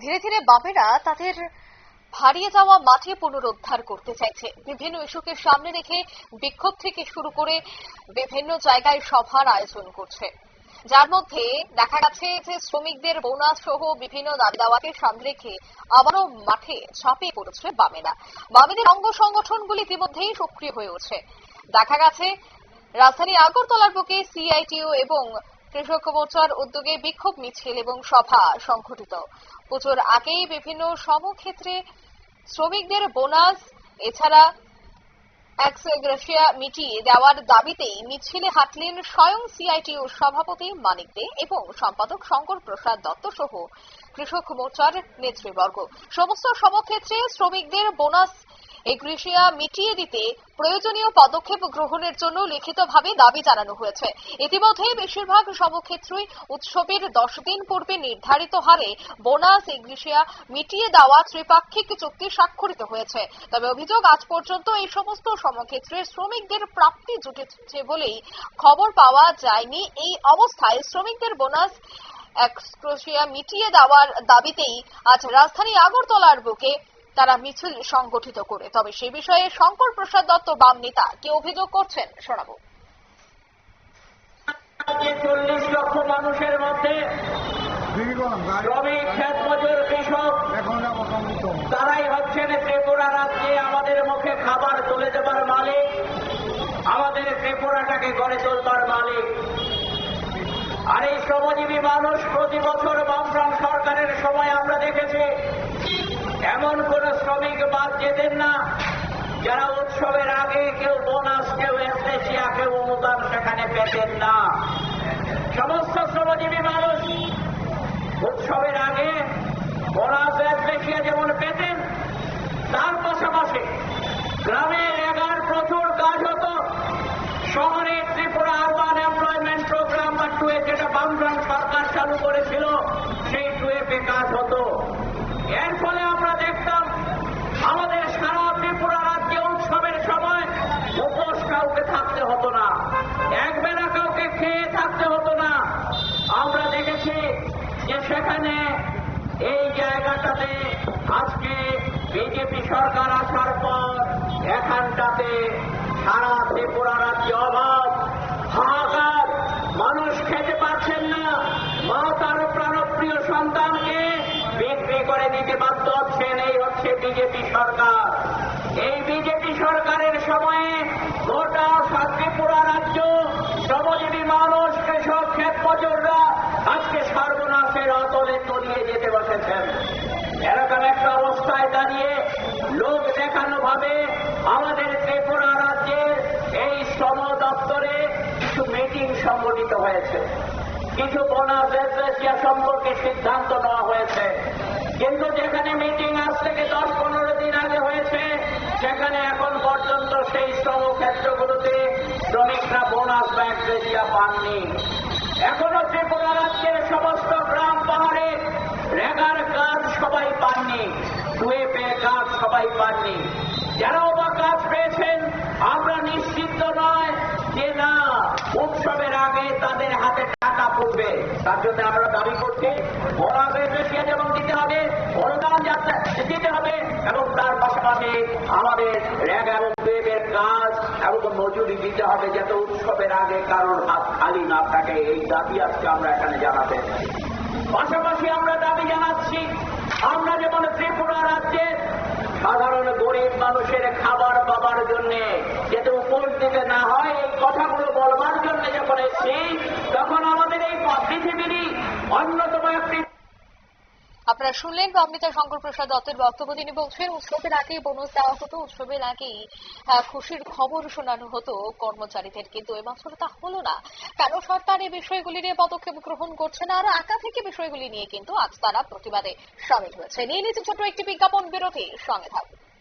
ধীরে ধীরে বামেরা তাদের হারিয়ে যাওয়া মাঠে পুনরুদ্ধার করতে চাইছে। বিভিন্ন ইস্যুকে সামনে রেখে বিক্ষোভ থেকে শুরু করে বিভিন্ন জায়গায় সভার আয়োজন করছে। যার মধ্যে দেখা গেছে যে শ্রমিকদের বোনাস সহ বিভিন্ন দাবি দাওয়াকে সামনে রেখে আবারও মাঠে ঝাঁপিয়ে পড়েছে বামেরা। বামেদের অঙ্গ সংগঠনগুলি ইতিমধ্যেই সক্রিয় হয়ে উঠছে। দেখা গেছে, রাজধানী আগরতলার বুকে সিআইটিও এবং কৃষক মোর্চার উদ্যোগে বিক্ষোভ মিছিল এবং সভা সংঘটিত। পুজোর আগেই বিভিন্ন সমক্ষেত্রে শ্রমিকদের বোনাস, এছাড়া মিটিয়ে দেওয়ার দাবিতেই মিছিলে হাঁটলেন স্বয়ং সিআইটিউ সভাপতি মানিক দে এবং সম্পাদক শঙ্কর প্রসাদ দত্ত সহ কৃষক মোর্চার নেতৃবর্গ। সমস্ত সমক্ষেত্রে শ্রমিকদের বোনাস এগ্রিসিয়া মিটিয়ে দিতে প্রয়োজনীয় পদক্ষেপ গ্রহণের জন্য লিখিতভাবে দাবি জানানো হয়েছে। ইতিমধ্যে বেশিরভাগ সমক্ষেত্রই উৎসবের দশ দিন পূর্বে নির্ধারিত হারে বোনাস এগ্রিসিয়া মিটিয়ে দেওয়া ত্রিপাক্ষিক চুক্তি স্বাক্ষরিত হয়েছে। তবে অভিযোগ আজ পর্যন্ত এই সমস্ত সমক্ষেত্রে শ্রমিকদের প্রাপ্তি জুটেছে বলেই খবর পাওয়া যায়নি। এই অবস্থায় শ্রমিকদের বোনাস এক্সক্রোশিয়া মিটিয়ে দেওয়ার দাবিতেই আজ রাজধানী আগরতলার বুকে তারা মিছিল সংগঠিত করে। তবে সে বিষয়ে শঙ্কর প্রসাদ দত্ত বাম নেতা কি অভিযোগ করছেন শোনাবো। চল্লিশ লক্ষ মানুষের মধ্যে শ্রমিক মজুর কৃষক, তারাই হচ্ছেন ত্রিপুরা রাজ্যে আমাদের মুখে খাবার তুলে দেবার মালিক, আমাদের ত্রিপুরাটাকে গড়ে তোলবার মালিক। আর এই শ্রমজীবী মানুষ প্রতি বছর বামফ্রন্ট সরকারের সময় আমরা দেখেছি এমন কোন শ্রমিক বাদ যেতেন না। যারা উৎসবের আগে কেউ বোনাস, কেউ এসেছিয়া, কেউ অনুদান সেখানে পেতেন না। সমস্ত শ্রমজীবী মানুষ উৎসবের আগে বোনাস, এসেছিয়া যেমন পেতেন, তার পাশাপাশি গ্রামে এগার প্রচুর কাজ হতো। শহরে ত্রিপুরা আরবান এমপ্লয়মেন্ট প্রোগ্রাম বা টুয়ে যেটা বামফ্রন্ট সরকার চালু করেছিল, সেই টুয়েপে কাজ হতো। এর ফলে আমরা এই জায়গাটাতে আজকে বিজেপি সরকার আসার পর এখানটাতে সারা ত্রিপুরা রাজ্যে অভাব। হাহাকার। মানুষ খেতে পারছেন না। মা তার প্রাণপ্রিয় সন্তানকে বিক্রি করে দিতে বাধ্য হচ্ছেন। এই হচ্ছে বিজেপি সরকার। এই বিজেপি সরকারের সময়ে গোটা ত্রিপুরা রাজ্য শ্রমজীবী মানুষ কৃষক ক্ষেত মজুররা আজকে সর্বনাশের তলিয়ে যেতে বসেছেন। এরকম একটা অবস্থায় দাঁড়িয়ে লোক দেখানো ভাবে আমাদের ত্রিপুরা রাজ্যের এই শ্রম দপ্তরে কিছু মিটিং সংগঠিত হয়েছে। কিছু বোনাস রেজিয়া সম্পর্কে সিদ্ধান্ত নেওয়া হয়েছে। কিন্তু যেখানে মিটিং আজ থেকে দশ পনেরো দিন আগে হয়েছে, সেখানে এখন পর্যন্ত সেই শ্রম ক্ষেত্রগুলোতে শ্রমিকরা বোনাস বা রেজিয়া পাননি। এখনও ত্রিপুরা রাজ্যের সমস্ত গ্রাম পাহাড়ে রেগার কাজ পাননি টুয়েপে কাজ সবাই পাননি। যারাও বা কাজ পেয়েছেন, আমরা নিশ্চিত নয় যে না, উৎসবের আগে তাদের হাতে টাকা পড়বে। তার জন্য আমরা দাবি করছি বরাবের বেশিয়া যেমন দিতে হবে, অনুদান দিতে হবে, এবং তার পাশাপাশি আমাদের র্যাগ এবং ওয়েবের কাজ এবং মজুরি দিতে হবে, যাতে উৎসবের আগে কারোর হাত খালি না থাকে। এই দাবি আজকে আমরা এখানে জানাতে। পাশাপাশি আমরা দাবি জানাচ্ছি, আমরা যেমন ত্রিপুরা রাজ্যে সাধারণ গরিব মানুষের খাবার পাবার জন্য যাতে উপর দিতে না হয়, এই কথাগুলো বলবার জন্য যখন এসছি, তখন আমাদের এই পৃথিবীরই অন্যতম একটি আপনারা শুনলেন অমৃতা শঙ্কর প্রসাদ দত্তের বক্তব্য। তিনি বলছেন, উৎসবের আগেই বোনাস দেওয়া হতো, উৎসবের আগেই খুশির খবর শোনানো হতো কর্মচারীদের। কিন্তু এবছর তা হলো না। কেন সরকার এই বিষয়গুলি নিয়ে পদক্ষেপ গ্রহণ করছে না? আর আঁকা থেকে বিষয়গুলি নিয়ে কিন্তু আজ তারা প্রতিবাদে সামিল হয়েছে। নিয়ে নিচ্ছে ছোট একটি বিজ্ঞাপন বিরতি, সঙ্গে থাকুন।